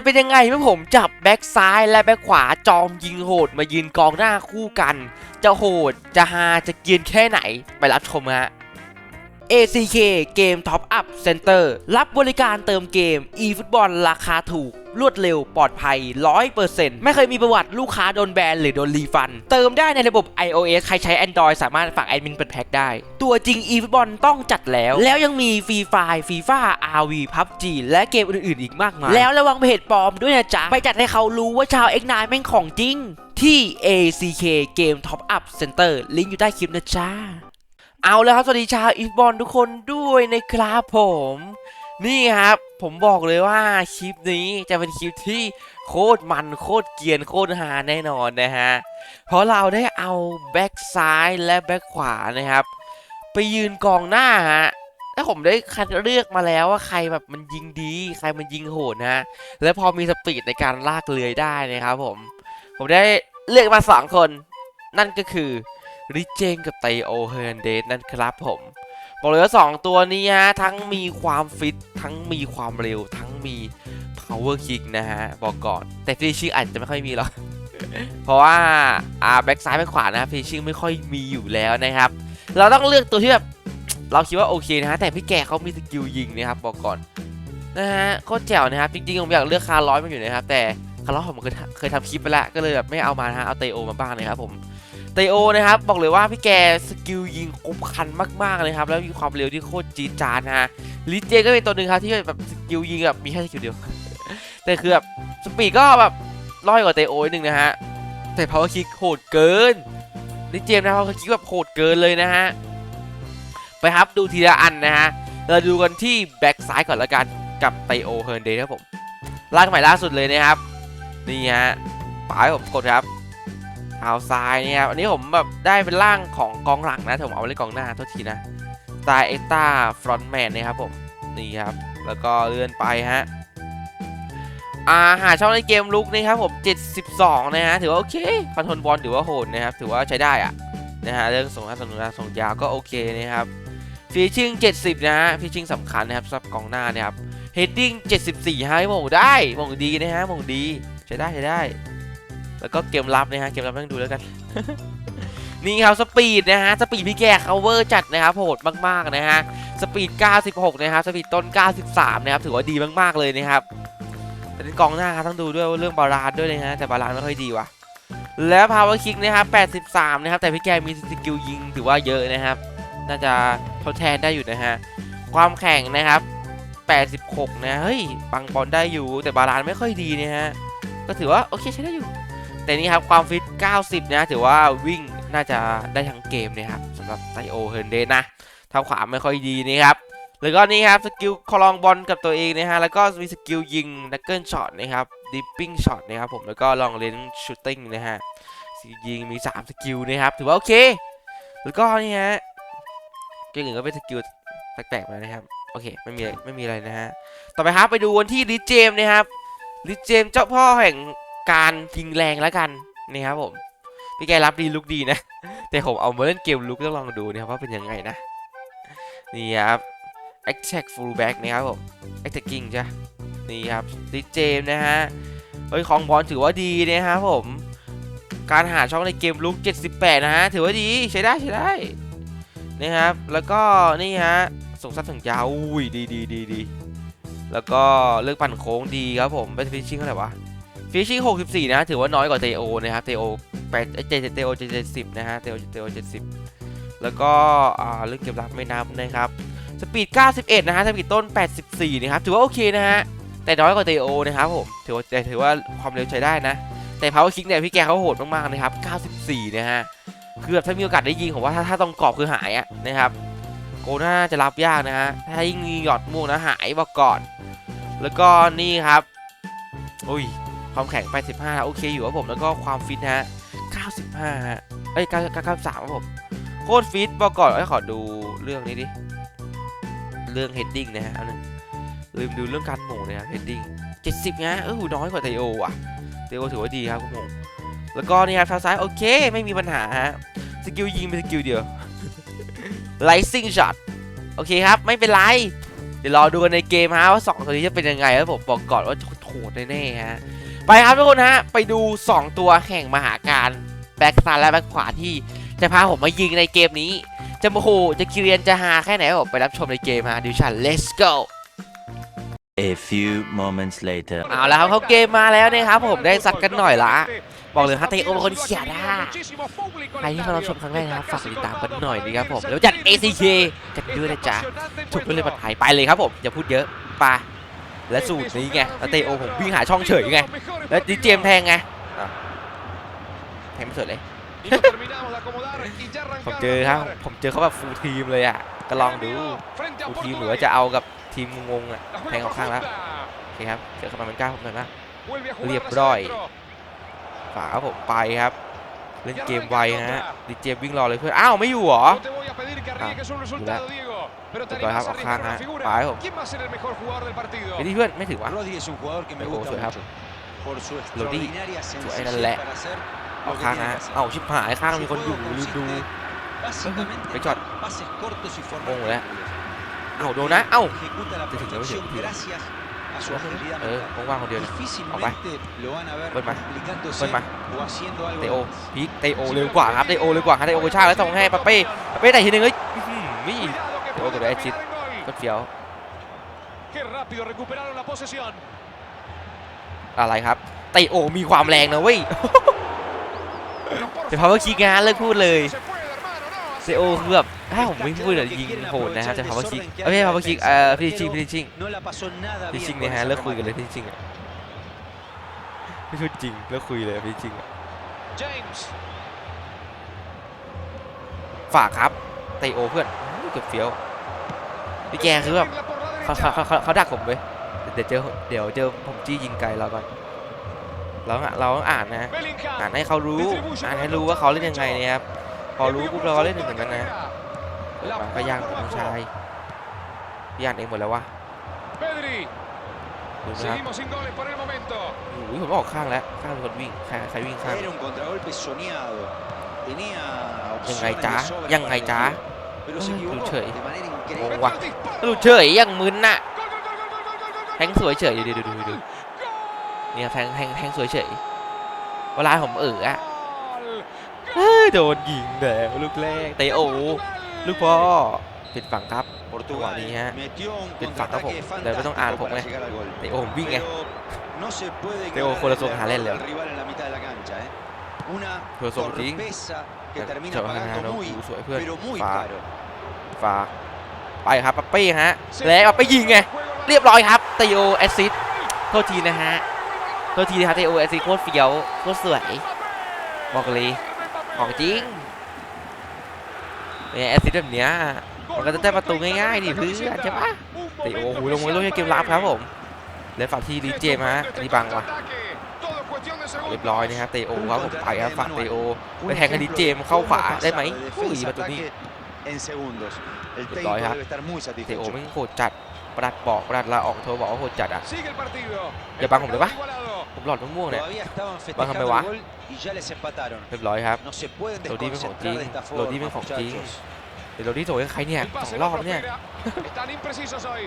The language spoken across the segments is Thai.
จะเป็นยังไงเมื่อผมจับแบ็กซ้ายและแบ็กขวาจอมยิงโหดมายืนกองหน้าคู่กัน จะโหดจะฮาจะเกียนแค่ไหนไปรับชมฮะ ACK เกม Top Up Center รับบริการเติมเกม eFootball ราคาถูก รวดเร็วปลอดภัย 100%ไม่เคยมีประวัติลูกค้าโดนแบนหรือโดนรีฟัน เติมได้ในระบบ iOS ใครใช้ Android สามารถฝากแอดมินเปิดแพ็กได้ ตัวจริง eFootball ต้องจัดแล้ว แล้วยังมีฟรีไฟฟีฟ่า RV PUBG และเกมอื่นๆ อีกมากมาย แล้วระวังเพจปลอมด้วยนะจ๊ะ ไปจัดให้เขารู้ว่าชาว X9 แม่งของจริง ที่ ACK เกม Top Up Center ลิงก์อยู่ใต้คลิปนะจ๊ะ เอาแล้วครับ สวัสดีชาวอีฟบอลทุกคนด้วยนะครับผม นี่ครับ ผมบอกเลยว่าคลิปนี้จะเป็นคลิปที่โคตรมันโคตรเกียนโคตรฮาแน่นอนนะฮะ เพราะเราได้เอาแบ็กซ้ายและแบ็กขวานะครับ ไปยืนกองหน้าฮะแล้วผมได้คัดเลือกมาแล้วว่าใครแบบมันยิงดี ใครมันยิงโหดนะฮะ และพอมีสปีดในการลากเลื้อยได้นะครับผม ผมได้เลือกมาสองคน นั่นก็คือ ริเจนกับไตโอเฮอร์นเดสนั่นครับผมบอกเลยว่าสองตัวนี้ฮะทั้งมีความฟิตทั้งมีความเร็ว ทั้งมี power kick นะฮะ บอกก่อน แต่ฟิชชิ่งอาจจะไม่ค่อยมีหรอก เพราะว่าอ่าแบ็กซ้ายแบ็กขวานะฟิชชิ่งไม่ค่อยมีอยู่แล้วนะครับ เราต้องเลือกตัวที่แบบเราคิดว่าโอเคนะฮะ แต่พี่แกเขามีสกิลยิงนะครับ บอกก่อนนะฮะโคตรแจ๋วนะครับ จริงๆผมอยากเลือกคาร์ร้อยมาอยู่นะครับ แต่คาร์ร้อยผมเคยเคยทำคลิปไปแล้วก็เลยแบบไม่เอามานะฮะเอาเตโอมาบ้างนะครับผม ไตโอนะครับ บอกเลยว่าพี่แกสกิลยิงครบครันมากๆเลยครับ แล้วมีความเร็วที่โคตรจี๊ดจาดนฮะลิเจก็เป็นตัวหนึ่งครับที่แบบสกิลยิงแบบมีแค่สกิลเดียว แต่คือแบบสปีดก็แบบร้อยกว่าไตโอนิดนึงนะฮะ แต่พาวเวอร์คิกโหดเกินลิเจนะพาวเวอร์คิกแบบโหดเกินเลยนะฮะ ไปครับดูทีละอันนะฮะ เราดูกันที่แบ็กซ้ายก่อนละกันกับไตโอเฮิร์นเดย์ครับผมล่างใหม่ล่าสุดเลยนะครับ นี่ฮะปาให้ผมกดครับ เอาซายเนี่ยครับอันนี้ผมแบบได้เป็นร่างของกองหลังนะแต่ผมเอาไว้เล่นกองหน้าโทษทีนะสไตล์เอ็กต้าฟรอนต์แมนนะครับผมนี่ครับแล้วก็เลื่อนไปฮะอ่าหาช่องในเกมลุกนี่ครับผม 72 นะฮะถือว่าโอเคคอนโทรลบอลถือว่าโหดนะครับถือว่าใช้ได้อะนะฮะเรื่องส่งท่าส่งท่าส่งยาวก็โอเคนะครับฟีชิ่ง 70 นะฮะฟีชิ่งสำคัญนะครับสำหรับกองหน้านะครับเฮดดิ้ง 74ให้หม่งได้หม่งดีนะฮะหม่งดีใช้ได้ใช้ได้ แล้วก็เกมรับนะฮะเกมรับต้องดูแล้วกัน นี่ครับสปีดนะฮะสปีดพี่แกเขาเวอร์จัดนะครับโหดมากๆนะฮะสปีด 96 นะครับสปีดต้น 93 นะครับถือว่าดีมากๆเลยนะครับเป็นกองหน้าครับต้องดูด้วยเรื่องบาลานด้วยนะฮะแต่บาลานไม่ค่อยดีว่ะแล้ว power kick นะครับ83 นะครับ แต่พี่แกมีสกิลยิงถือว่าเยอะนะครับ น่าจะทดแทนได้อยู่นะฮะ ความแข็งนะครับ 86 นะ เฮ้ย ปังบอลได้อยู่ แต่บาลานไม่ค่อยดีนะฮะ ก็ถือว่า โอเคใช้ได้อยู่ แต่นี่ครับความฟิต 90 นะถือว่าวิ่งน่าจะได้ทั้งเกมนะครับสำหรับไตโอเฮนเดนนะทาขวาไม่ค่อยดีนะครับแล้วก็นี่ครับสกิลคลองบอลกับตัวเองนะฮะแล้วก็มีสกิลยิงนักเกิลช็อตนะครับดิปปิ้งช็อตนะครับผมแล้วก็ลองเลนชูตติ้งนะฮะสกิลยิงมี 3 สกิลนะครับถือว่าโอเค แล้วก็นี่ฮะเกมอื่นก็เป็นสกิลแปลกๆไปนะครับโอเคไม่มีไม่มีอะไรนะฮะต่อไปครับไปดูวันที่ลิเจมนะครับลิเจมเจ้าพ่อแห่ง การทิ้งแรงแล้วกันนี่ครับผมพี่แกรับดีลุกดีนะ แต่ผมเอามาเล่นเกมลุกต้องลองดูนะครับว่าเป็นยังไงนะ นี่ครับ attack fullback นะครับผม attacking จ้ะนี่ครับดิเจมนะฮะเฮ้ยของบอลถือว่าดีนะครับผม การหาช่องในเกมลุก 78 นะฮะถือว่าดีใช้ได้ใช้ได้นะครับ แล้วก็นี่ฮะส่งซัดถึงยาวอุ้ยดีดีดีดีแล้วก็เลือกปั่นโค้งดีครับผมเป็นฟิชชิ่งเท่าไหร่วะ ฟิชชิ่ง64 นะ ถือว่าน้อยกว่าเตโอนะครับเตโอแปดเจเตโอเจ็ดสิบนะฮะเตโอเตโอเจ็ดสิบแล้วก็อ่าเรื่องเก็บรับไม่นับนะครับสปีด 91 นะฮะสปีดต้น 84 นะครับ ถือว่าโอเคนะฮะ แต่น้อยกว่าเตโอนะครับผม ถือว่าแต่ถือว่าความเร็วใช้ได้นะ แต่ power kick เนี่ยพี่แกเขาโหดมากๆนะครับ 94 นะฮะ คือแบบถ้ามีโอกาสได้ยิงผมว่าถ้าถ้าตรงกรอบคือหายอะนะครับ โกน่าจะรับยากนะฮะ ถ้ายิ่งมีหยอดม่วงนะหายบอกก่อน แล้วก็นี่ครับ อุ้ย ความแข็ง85โอเคอยู่ครับผมแล้วก็ความฟิตฮะ 95 ฮะ เอ้ย 9 93ครับผม โคตรฟิตบอกก่อนเอ้ยขอดูเรื่องนี้ดิ เรื่อง heading นะฮะอาหนึ่งลืมดูเรื่องการหม่นะครับ heading 70นะเออหูน้อยกว่าเตโออะเตโอถือว่าดีครับคุณผมแล้วก็นี่ครับทางซ้ายโอเคไม่มีปัญหาฮะสกิลยิงเป็นสกิลเดียว Lightning shot โอเคครับ ไม่เป็นไร เดี๋ยวรอดูกันในเกมฮะว่าสองตัวนี้จะเป็นยังไงแล้วผมบอกก่อนว่าโหดแน่ๆฮะ ไปครับทุกคนฮะ ไปดู 2 ตัวแห่งมหาการแบ็กซ้ายและแบ็กขวาที่จะพาผมมายิงในเกมนี้ จะโมโหจะเกรียนจะฮาแค่ไหนผมไปรับชมในเกมฮะดิวชัน let's go A few moments later. เอาแล้วครับเขาเกมมาแล้วนะครับผมได้สักกันหน่อยละบอกเลยฮะเตโอเป็นคนเขียนนะใครที่เข้ารับชมครั้งแรกนะครับฝากติดตามกันหน่อยนะครับผมแล้วจัด ACK กันด้วยนะจ๊ะถูกไปเลยปัดหายไปเลยครับผมอย่าพูดเยอะไป และสูตรนี้ไงแล้วเตโอผมวิ่งหาช่องเฉยไง แล้วดิเจมส์แทงไงอะแทงไม่สวยเลยผมเจอครับผมเจอเขาแบบฟูลทีมเลยอะก็ลองดูฟูลทีมหรือว่าจะเอากับทีมงงๆอะแทงออกข้างแล้วโอเคครับเจอเข้ามาเป็นก้าผมหน่อยนะเรียบร้อยฝาครับผมไปครับเล่นเกมไวฮะดิเจมส์วิ่งรอเลยเพื่อนอ้าวไม่อยู่เหรอ ร้อยครับออกข้างฮะไปผมไอ้นี่เพื่อนไม่ถึงวะ Rodri es un jugador que me Me gusta gusta, mucho. Por su Rodri, extraordinaria su- era sencillez le- para hacer อ lo อก que ข้าง tiene ฮะ que hacer. เอ้าชิบหายข้างมีคนอยู่ Su ลืม juego ดู consiste básicamente Qué shot. en pases cortos y formas Ngông rồi đấy. rápidas. เอ้าโดนนะเอ้า Ejecuta la Te chỉnh nó mới protección chỉnh. gracias a su agilidad เออ mental. ว่างๆคนเดียวเนี่ย Difícilmente lo van a ver Vuelva. complicándose Vuelva. o haciendo algo เตโอ más. พีคเตโอเร็วกว่าครับเตโอเร็วกว่าครับเตโอกระชากแล้วส่งให้ปาเป้ปาเป้แต่ทีนึงเฮ้ยอื้อหือนี่ Te voy a dar chip. ก็เฟี้ยว Qué rápido recuperaron la posesión. อะไรครับเตโอมีความแรงนะเว้ยเดี๋ยวพาวเวอร์คิกงานเลิกพูดเลย Se puede, hermano, no. เตโอคือแบบถ้าผมไม่พูดอะยิงโหดนะครับจะพาวเวอร์คิกเอ้ยไม่ใช่พาวเวอร์คิกเอ่อพิชิงพิชิง No la pasó nada พิ bien ชิง con เนี่ยฮะ ese เลิกคุยกัน remate. เลยพิชิงอะไม่พูดจริงเลิกคุยเลยพิชิงอะ James. ฝากครับเตโอเพื่อนอู้เกือบเฟี้ยว พี่แกคือแบบ Abrirla por la เขาเขา derecha. เขาเขาเขาดักผมเว้ยเดี๋ยวเจอเดี๋ยวเจอผมจี้ยิงไกลเราก่อนเราต้องเราต้องอ่านนะ Bellingham. อ่านให้เขารู้อ่านให้รู้ว่าเขาเล่นยังไงเนี่ยครับพอรู้ปุ๊บเราก็เล่นอย่างนั้นนะเปิดมาก็ย่างผมน้องชายพี่อ่านเองหมดแล้ววะ Pedri. ดูนะครับ Seguimos sin goles por el momento. โอ้ยผมออกข้างแล้วข้างมีคนวิ่งใครใครวิ่งข้าง Era un contragolpe soñado. Tenía ยังไง opciones จ๊ะ de sobra ยังไง para จ๊ะ elegir, pero se Ay, equivocó luché. de manera Oh, increíble. guau. El disparo. ดูเฉยยังมึนน่ะ Gol, gol, gol, gol, gol, gol, gol, gol, แทงสวยเฉยดูดูดูดูดู Gol. เนี่ยแทงแทงแทงสวยเฉยเวลาผมเอออะ Gol. เฮ้ยโดนยิงแล้วลูกแรกเตะโอลูกพ่อผิดฝั่งครับ Portugal Guau, hija. metió un Bien, Paco, contraataque le meto un fantástico arco, para eh. llegar al gol. เตะโอผมวิ่งไง Pero no se puede Teo ignorar con la el zona error Jalele. del rival en la mitad de la cancha, ¿eh? Una Con la zona Ting. torpeza que แต่ termina เจอข้างหน้า pagando เรา muy, สว ยเพื่อน pero muy ฝาก caro. ฝากไปครับปัปเป้ฮะ แล้วปัปเป้ยิงไง เรียบร้อยครับเตโอแอสซิสต์โทษทีนะฮะ โทษทีนะครับเตโอแอสซิสต์โคตรเฟี้ยว โคตรสวย บอกเลยของจริงเนี่ยแอสซิสต์แบบเนี้ยมันก็จะได้ประตูง่ายๆดิเพื่อนใช่ปะเตโอหูลงไว้ลงในเกมรับครับผมแล้วฝั่งที่ลีเจมฮะอันนี้บังว่ะ เรียบร้อยนะครับเตโอครับผมไปครับฝั่งเตโอ Un ไปแทงกันดิเจม ejemplo เข้าขวา cómo ได้ไหม pasar de อุ้ย defensa ประตู a นี้ ataque en segundos. El Được técnico rồi hả? debe estar muy เตโอ satisfecho. ไม่งโหดจัดประดัดบอกประดัดลาออกโทรบอกว่าโหดจัดอะ Sigue el partido. Ya El vamos, ¿de marcador va? igualado. ผมหลอดม่วงๆเนี่ย Todavía estaban Bájame, festejando va. el gol y ya les empataron. เรียบร้อยครับ No se pueden Lo dimos con desconcentrar de King. esta Lo dimos forma, con King. muchachos. เดี๋ยวเราที่โถให้ใครเนี่ย El สอง pase ร no อบเนี่ย prospera. Están imprecisos hoy.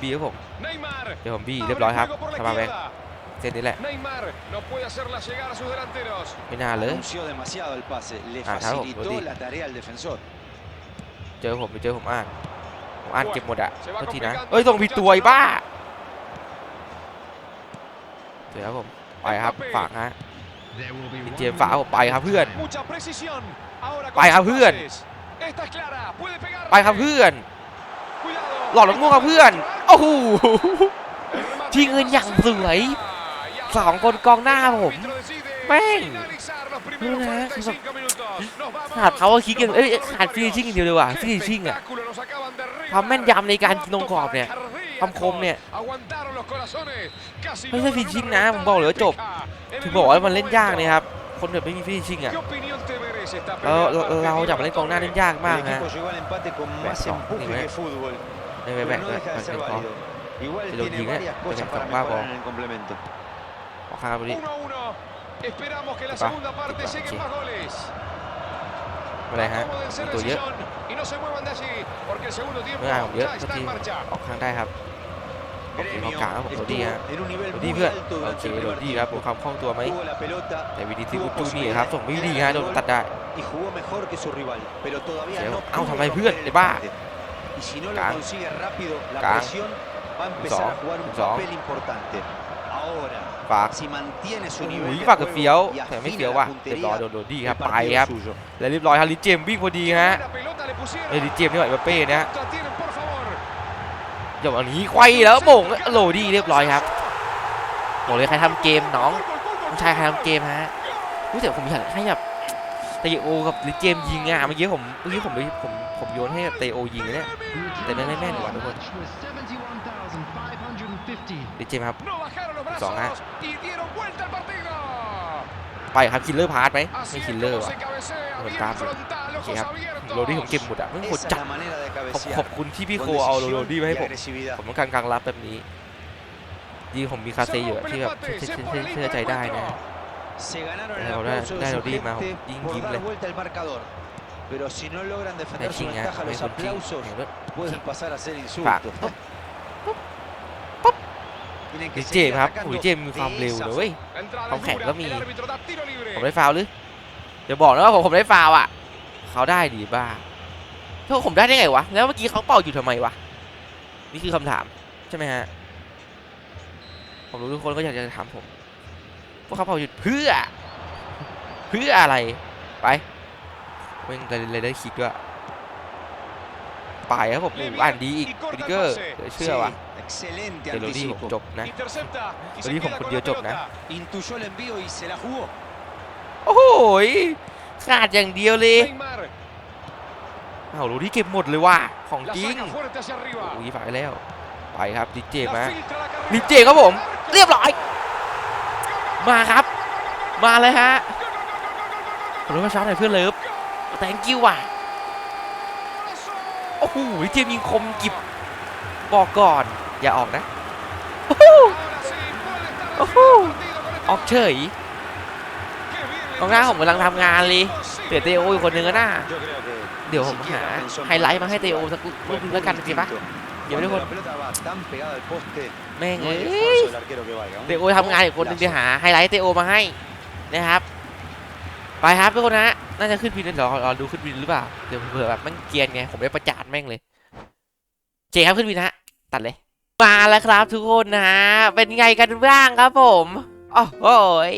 บีครับผม Neymar. เดี๋ยวผมบี้ Abre เรียบร้อยครับ juego por la ทำมาแบง izquierda. เส้นนี้แหละ Neymar no puede hacerla llegar a sus delanteros. ไม่น่าเลย Anunció demasiado el pase, le Ah, claro, facilitó Guti. la tarea al defensor. เจอผมไปเจอผมอ่านผมอ่านเก็บหมดอะโทษทีนะเอ้ยส่งผิดตัวไอ้บ้าเดี๋ยวครับผมไปครับฝากฮะพี่เจมส์ฝากผมไปครับเพื่อน Mucha precisión. Ahora con Vai, sus Javier. pases. Esta es clara, puede pegar. ไปครับเพื่อน Cuidado. หลอดลงง่วงครับเพื่อนโอ้โห El remate ที่เงินอย่างสวย Barcelona. สองคนกองหน้าผมแม่งนี่นะคือบบขาดเขาคิดกังเอ้ยขาดฟินิชิ่งเดียวเลยว่ะฟินิชิ่งอะความแม่นยำในการลงกรอบเนี่ยความคมเนี่ยไม่ใช่ฟินิชิ่งนะผมบอกเลยว่าจบถึงบอกว่ามันเล่นยากนะครับคนแบบไม่มีฟินิชิ่งอะเราเราจับมาเล่นกองหน้าเล่นยากมากนะแบบสองนี่ไหมในแบบแบบแบบเป็นพอไปโดนยิงเนี่ยเป็นแบบสองบ้าบอล ดิ1 a 1. Esperamos que la Va, segunda parte va, lleguen sí. más goles. อะไรฮะ Acomódense มี en ตัว el เยอะ sillón y no se muevan de allí, porque el segundo tiempo ไม่ได้ผมเยอะ ya สัก está ที en marcha. ออกข้างได้ครับ Gremio cagamos, estuvo Rodríguez. en un nivel โร muy ดี้เพื่อน alto โอ durante เค el โร primer ดี้ครับ tiempo. ผมความคล่องตัวไหม Tuvo la pelota แต่วิดีทีกูจูนี่ครับส่งไม่ดีฮะโดนตัดได้ y jugó mejor que su rival, pero todavía Llegó. no Au, pudo thằng này romper vươn, el để ba. empate. Y si no lo Cán. consigue rápido, la Cán. presión va a empezar Gió, a jugar un gió. papel importante. Ahora, ฝาก si mantiene su โอ้ nivel โห de ฝากกับ juego เฟี้ยว y แต่ไม่ afina เฟี้ยว la ว่ะเรียบร้อย puntería, โดนโรดี้ค el รับไป partido ครับ es suyo. และเรียบร้อยฮาริเจมส์วิ่งพอดีฮะ Buena pelota le pusieron. เฮาริเจมส์นี่หว่าเอ็มบัปเป้นะ La tienen, por favor. อย่าวันนี้ไขว้แล้วโมงโรดี้เรียบร้อยครับบอกเลยใครทำเกมน้องน้องชายใครทำเกมฮะรู้แต่ผมอยากให้แบบ เตโอกับลิเจมยิงอะเมื่อกี้ผมเมื่อกี้ผมผมผมโยนให้เตโอยิงเนี่ยแต่ไม่ไม่แม่นกว่าทุกคนนลิเจมครับ No bajaron los Song, brazos y dieron vuelta al partido. ไปครับคิลเลอร์พาร์ทไหมไม่คิลเลอร์ว่ะ se cabecea, Buen bien cambio. frontal, โอเคครับโรดี้ผมเก็บหมดอะไม่โหดจัดขอบขอบคุณที่พี่โคเอาโรดี้มาให้ผมผมต้องการกลางรับแบบนี้ดีผมมีคาเซอยู่อะที่แบบเชื่อใจได้นะ Se ganaron el Pero ahora, aplauso de dale, su Rodri, más gente Jim por Gimble. dar vuelta el marcador. Pero si no logran แต่ defender จริ su งอะ ventaja, ไม่ los คนจริง aplausos เห็นว่า pueden pasar a ser ฝาก insultos. ปุ๊บ Tienen ลิ que เจม seguir ครับ atacando หุยเจมมีความ de เร็ว esa นะเว้ย Entrada Không khỏe dura, lắm, el y- árbitro da tiro libre. ผมได้ฟาวล์หรือเดี๋ยวบอกนะว่าผมผมได้ฟาวล์อะ เขาได้ดีบ้าเพราะผมได้ได้ไงวะ แล้วเมื่อกี้เขาเป่าอยู่ทำไมวะ นี่คือคำถามใช่ไหมฮะ ผมรู้ทุกคนก็อยากจะถามผม พวกเขาเป่าหยุดเพื่อ เพื่ออะไร ไปเว้งเลยเลยได้คิกด้วยไปครับผมโอ้โหอ่านดีอีกฟิกเกอร์เหลือเชื่อ Sí, ว่ะ excelente เดโรดี้ผม anticipo. จบนะ Intercepta y se Lo dijo queda con con Dio la Chop, ¿no? pelota. Intuyó el envío y se la jugó. โอ้โหยขาดอย่างเดียวเลย Neymar เอารู้ที่เก็บหมดเลยว่ะของ la จริง saca fuerte hacia arriba. อุ้ยฝ่ายแล้ว ไปครับดิเจ La มา filtra la carrera. ดิเจครับผม เรียบร้อย มาครับ มาเลยฮะขอโทษช้าหน่อยเพื่อนเลิฟแต่งกิ้วว่ะโอ้โหดิเจยิงคมกิบบอกก่อน อย่าออกนะ Ahora sí, puede estar Ojo. al final del partido con este ออกเฉยกองหน้าผมกำลังทำงานเลยเดี๋ยวเตโออีกคนนึงก็น่าเดี๋ยวผมหาไฮไลท์มาให้เตโอสักรูปนึงแล้วกันสิปะ เดี๋ยวทุกคน Cuando la pelota va tan pegada al poste, แม่ง no เอ้ hay ย esfuerzo del arquero que valga. Un เตโอทำงานอีกคนนึง golazo. เดี๋ยวหาไฮไลท์เตโอมาให้นะครับ ไปครับทุกคนนะน่าจะขึ้นวินเดี๋ยวรอดูขึ้นวินหรือเปล่า เดี๋ยวเผื่อแบบแมันเกรียนไง ผมได้ประจานแม่งเลยเจครับขึ้นวินฮะ ตัดเลย มาแล้วครับทุกคนนะเป็นไงกันบ้างครับผมโอ้โหย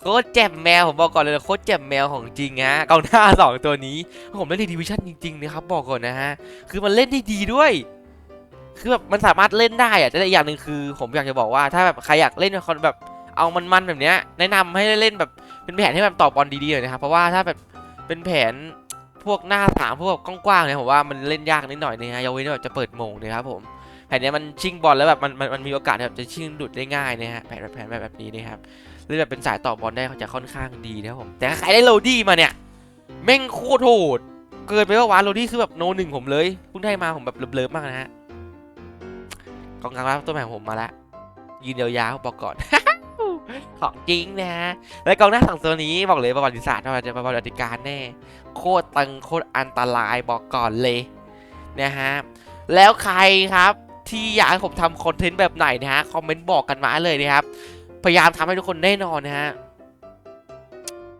โคตรแจ่มแมวผมบอกก่อนเลยโคตรแจ่มแมวของจริงฮะกองหน้าสองตัวนี้ ผมเล่นในดิวิชั่นจริงๆนะครับบอกก่อนนะฮะ คือมันเล่นได้ดีด้วย คือแบบมันสามารถเล่นได้อะแต่อีกอย่างหนึ่งคือ ผมอยากจะบอกว่าถ้าแบบใครอยากเล่นคนแบบเอามันๆแบบเนี้ยแนะนำให้เล่นแบบเป็นแผนที่แบบต่อบอลดีๆหน่อยนะครับเพราะว่าถ้าแบบเป็นแผนพวกหน้าสามพวกกว้างๆเนี่ยผมว่ามันเล่นยากนิดหน่อยนะฮะยกเว้นว่าแบบจะเปิดโมงนะครับผมแผนเนี้ยมันชิงบอลแล้วแบบมันมันมันมีโอกาสแบบจะชิงดุดได้ง่ายนะฮะแผนแบบแผนแบบแบบนี้นะครับเล่นแบบเป็นสายต่อบอลได้เขาจะค่อนข้างดีนะครับผมแต่ถ้าใครได้โรดี้มาเนี่ยแม่งโคตรโหดเกินไปว่าวะโรดี้คือแบบโนหนึ่งผมเลยเพิ่งได้มาผมแบบเลิฟๆมากนะฮะ กองกลางรับตัวใหม่ของผมมาแล้วยืนยาวๆบอกก่อนของจริงนะฮะและกองหน้าสองตัวนี้บอกเลยประวัติศาสตร์ประวัติประวัติการแน่ โคตรตึงโคตรอันตรายบอกก่อนเลยนะฮะแล้วใครครับที่อยากให้ผมทำคอนเทนต์แบบไหนนะฮะคอมเมนต์บอกกันมาเลยนะครับ พยายามทำให้ทุกคนแน่นอนนะฮะ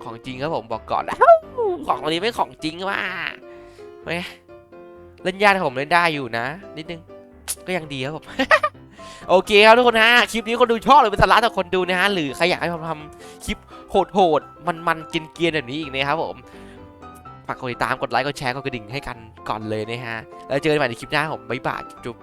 ของจริงครับผมบอกก่อนของวันนี้ไม่ของจริงว่าเฮ้ยล่นยากผมเล่นได้อยู่นะ นิดนึง ก็ยังดีครับผมโอเคครับทุกคนนะคลิปนี้คนดูชอบหรือเป็นสาระต่อคนดูนะฮะหรือใครอยากให้ผมทำคลิปโหดๆมันๆกินเกรียนๆแบบนี้อีกนะครับผมฝากกดติดตามกดไลค์กดแชร์กดกระดิ่งให้กันก่อนเลยนะฮะแล้วเจอกันใหม่ในคลิปหน้าผมบ๊ายบายจุ๊บ